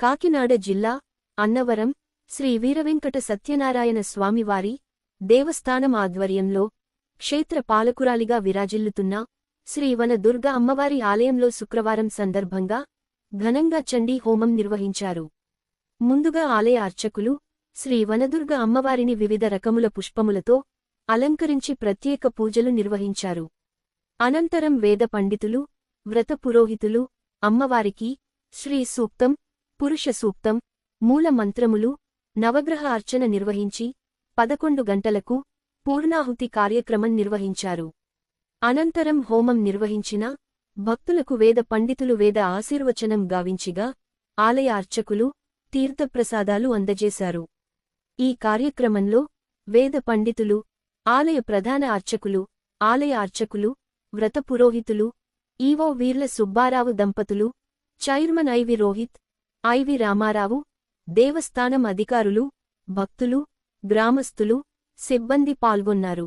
కాకినాడ జిల్లా అన్నవరం శ్రీ వీరవెంకట సత్యనారాయణ స్వామివారి దేవస్థానం ఆధ్వర్యంలో క్షేత్ర పాలకురాలిగా విరాజిల్లుతున్న శ్రీ వన దుర్గ అమ్మవారి ఆలయంలో శుక్రవారం సందర్భంగా ఘనంగా చండీ హోమం నిర్వహించారు. ముందుగా ఆలయ అర్చకులు శ్రీ వనదుర్గ అమ్మవారిని వివిధ రకముల పుష్పములతో అలంకరించి ప్రత్యేక పూజలు నిర్వహించారు. అనంతరం వేద పండితులు వ్రత పురోహితులు అమ్మవారికి శ్రీ సూక్తం పురుష సూక్తం మూల మంత్రములు నవగ్రహ అర్చన నిర్వహించి పదకొండు గంటలకు పూర్ణాహుతి కార్యక్రమం నిర్వహించారు. అనంతరం హోమం నిర్వహించిన భక్తులకు వేద పండితులు వేద ఆశీర్వచనం గావించిగా ఆలయ అర్చకులు తీర్థప్రసాదాలు అందజేశారు. ఈ కార్యక్రమంలో వేద పండితులు ఆలయ ప్రధాన అర్చకులు ఆలయ అర్చకులు వ్రత పురోహితులు ఈవో వీర్ల సుబ్బారావు దంపతులు chairman IV Rohit IV Ramarao దేవస్థానం అధికారులు భక్తులు గ్రామస్థులు సిబ్బంది పాల్గొన్నారు.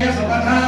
Essa batalha.